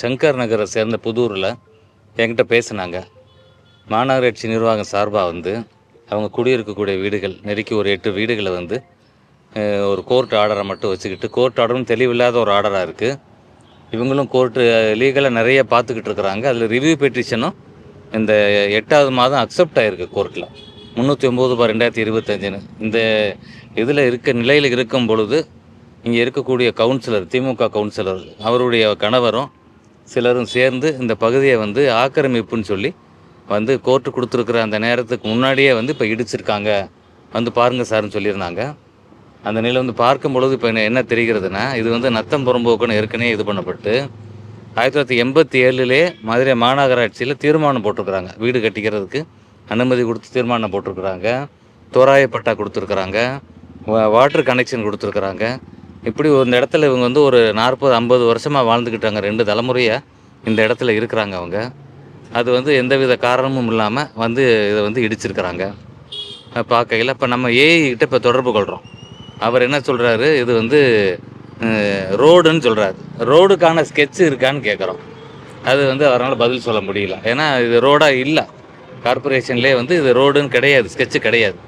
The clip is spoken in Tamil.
சங்கர் நகரை சேர்ந்த புதூரில் என்கிட்ட பேசினாங்க. மாநகராட்சி நிர்வாகம் சார்பாக வந்து அவங்க குடியிருக்கக்கூடிய வீடுகள் நெருக்கி ஒரு எட்டு வீடுகளை வந்து ஒரு கோர்ட் ஆர்டரை மட்டும் வச்சுக்கிட்டு கோர்ட் ஆர்டரும் தெளிவில்லாத ஒரு ஆர்டராக இருக்குது இவங்களும் கோர்ட்டு லீகலாக நிறைய பார்த்துக்கிட்டு இருக்கிறாங்க. அதில் ரிவ்யூ பெட்டிஷனும் இந்த எட்டாவது மாதம் அக்செப்ட் ஆகிருக்கு கோர்ட்டில் முந்நூற்றி ஒம்பது பார் ரெண்டாயிரத்தி இருபத்தஞ்சுன்னு. இந்த இதில் இருக்க நிலையில் இருக்கும் பொழுது இங்கே இருக்கக்கூடிய கவுன்சிலர் திமுக கவுன்சிலர் அவருடைய கணவரும் சிலரும் சேர்ந்து இந்த பகுதியை வந்து ஆக்கிரமிப்புன்னு சொல்லி வந்து கோர்ட்டு கொடுத்துருக்குற அந்த நேரத்துக்கு முன்னாடியே வந்து இப்போ இடிச்சிருக்காங்க. வந்து பாருங்கள் சார்னு சொல்லியிருந்தாங்க. அந்த நிலை வந்து பார்க்கும் பொழுது இப்போ என்ன என்ன தெரிகிறதுனா இது வந்து நத்தம் புறம்போக்குன்னு ஏற்கனவே இது பண்ணப்பட்டு ஆயிரத்தி தொள்ளாயிரத்தி எண்பத்தி ஏழுலே மதுரை மாநகராட்சியில் தீர்மானம் போட்டிருக்கிறாங்க. வீடு கட்டிக்கிறதுக்கு அனுமதி கொடுத்து தீர்மானம் போட்டிருக்கிறாங்க. தோராய பட்டா கொடுத்துருக்குறாங்க வாட்டர் கனெக்ஷன் கொடுத்துருக்குறாங்க. இப்படி இந்த இடத்துல இவங்க வந்து ஒரு நாற்பது ஐம்பது வருஷமாக வாழ்ந்துக்கிட்டாங்க ரெண்டு தலைமுறையாக இந்த இடத்துல இருக்கிறாங்க அவங்க. அது வந்து எந்தவித காரணமும் இல்லாமல் வந்து இதை வந்து இடிச்சிருக்கிறாங்க. பார்க்கையில் இப்போ நம்ம ஏஐ கிட்ட இப்போ தொடர்பு கொள்கிறோம் அவர் என்ன சொல்கிறாரு இது வந்து ரோடுன்னு சொல்கிறாரு ரோடுக்கான ஸ்கெட்ச் இருக்கான்னு கேட்குறோம் அது வந்து அவரால் பதில் சொல்ல முடியல. ஏன்னா இது ரோடாக இல்லை. கார்பரேஷன்லேயே வந்து இது ரோடுன்னு கிடையாது ஸ்கெட்சு கிடையாது.